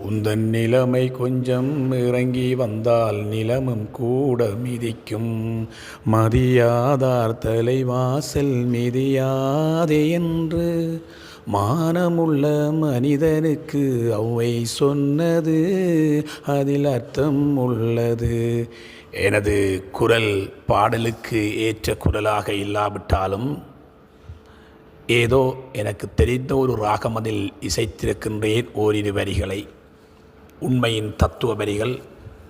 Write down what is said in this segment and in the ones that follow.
உந்தன் நிலைமை கொஞ்சம் இறங்கி வந்தால் நிலமும் கூட மிதிக்கும். மதியாதார் தலைவாசல் மிதியாதே என்று மானமுள்ள மனிதனுக்கு அவை சொன்னது அதில் அர்த்தம் உள்ளது. எனது குரல் பாடலுக்கு ஏற்ற குரலாக இல்லாவிட்டாலும் ஏதோ எனக்கு தெரிந்த ஒரு ராகம் அதில் இசைத்திருக்கின்றேன் ஓரிரு வரிகளை. உண்மையின் தத்துவ வரிகள்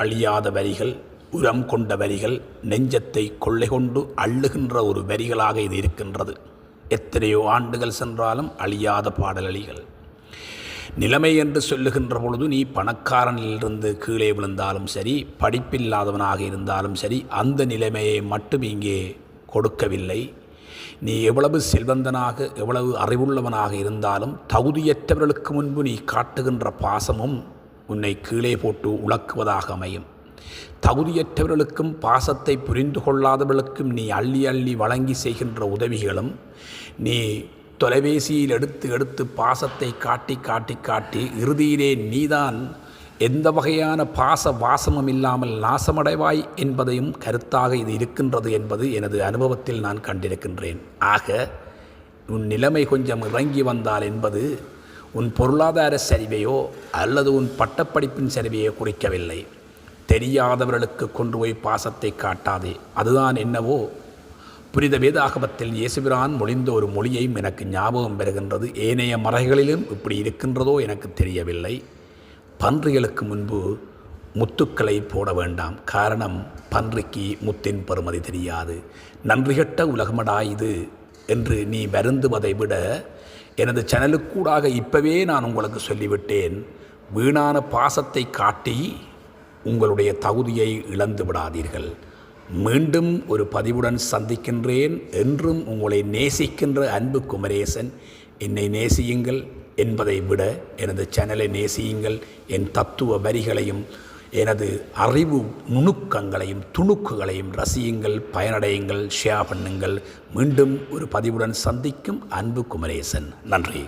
அழியாத வரிகள் உரம் கொண்ட வரிகள் நெஞ்சத்தை கொள்ளை கொண்டு அள்ளுகின்ற ஒரு வரிகளாக இது இருக்கின்றது. எத்தனையோ ஆண்டுகள் சென்றாலும் அழியாத பாடலழிகள் நிலைமை என்று சொல்லுகின்ற பொழுது நீ பணக்காரனிலிருந்து கீழே விழுந்தாலும் சரி படிப்பில்லாதவனாக இருந்தாலும் சரி அந்த நிலைமையை மட்டும் இங்கே கொடுக்கவில்லை. நீ எவ்வளவு செல்வந்தனாக எவ்வளவு அறிவுள்ளவனாக இருந்தாலும் தகுதியற்றவர்களுக்கு முன்பு நீ காட்டுகின்ற பாசமும் உன்னை கீழே போட்டு உழக்குவதாக அமையும். தகுதியற்றவர்களுக்கும் பாசத்தை புரிந்து கொள்ளாதவர்களுக்கும் நீ அள்ளி அள்ளி வழங்கி செய்கின்ற உதவிகளும் நீ தொலைபேசியில் எடுத்து எடுத்து பாசத்தை காட்டி காட்டி காட்டி இறுதியிலே நீதான் எந்த வகையான பாச வாசமும் இல்லாமல் நாசமடைவாய் என்பதையும் கருத்தாக இது இருக்கின்றது என்பது எனது அனுபவத்தில் நான் கண்டிருக்கின்றேன். ஆக உன் நிலைமை கொஞ்சம் இறங்கி வந்தால் என்பது உன் பொருளாதார சரிவையோ அல்லது உன் பட்டப்படிப்பின் சரிவையோ குறிக்கவில்லை. தெரியாதவர்களுக்கு கொண்டு போய் பாசத்தை காட்டாதே. அதுதான் என்னவோ? புனித வேதாகமத்தில் இயேசுபிரான் மொழிந்த ஒரு மொழியையும் எனக்கு ஞாபகம் பெறுகின்றது ஏனைய மறைகளிலும் இப்படி இருக்கின்றதோ எனக்கு தெரியவில்லை. பன்றிகளுக்கு முன்பு முத்துக்களை போட வேண்டாம். காரணம் பன்றிக்கு முத்தின் பெறுமதி தெரியாது. நன்றிகட்ட உலகமடா இது? என்று நீ வருந்துவதை விட எனது சேனலுக்கூடாக இப்பவே நான் உங்களுக்கு சொல்லிவிட்டேன். வீணான பாசத்தை காட்டி உங்களுடைய தகுதியை இழந்து விடாதீர்கள். மீண்டும் ஒரு பதிவுடன் சந்திக்கின்றேன் என்றும் உங்களை நேசிக்கின்ற அன்பு குமரேசன். என்னை நேசியுங்கள் என்பதை விட எனது சேனலை நேசியுங்கள். என் தத்துவ வரிகளையும் எனது அறிவு நுணுக்கங்களையும் துணுக்குகளையும் ரசியுங்கள் பயனடையுங்கள் ஷேர் பண்ணுங்கள். மீண்டும் ஒரு பதிவுடன் சந்திக்கும் அன்பு குமரேசன். நன்றி.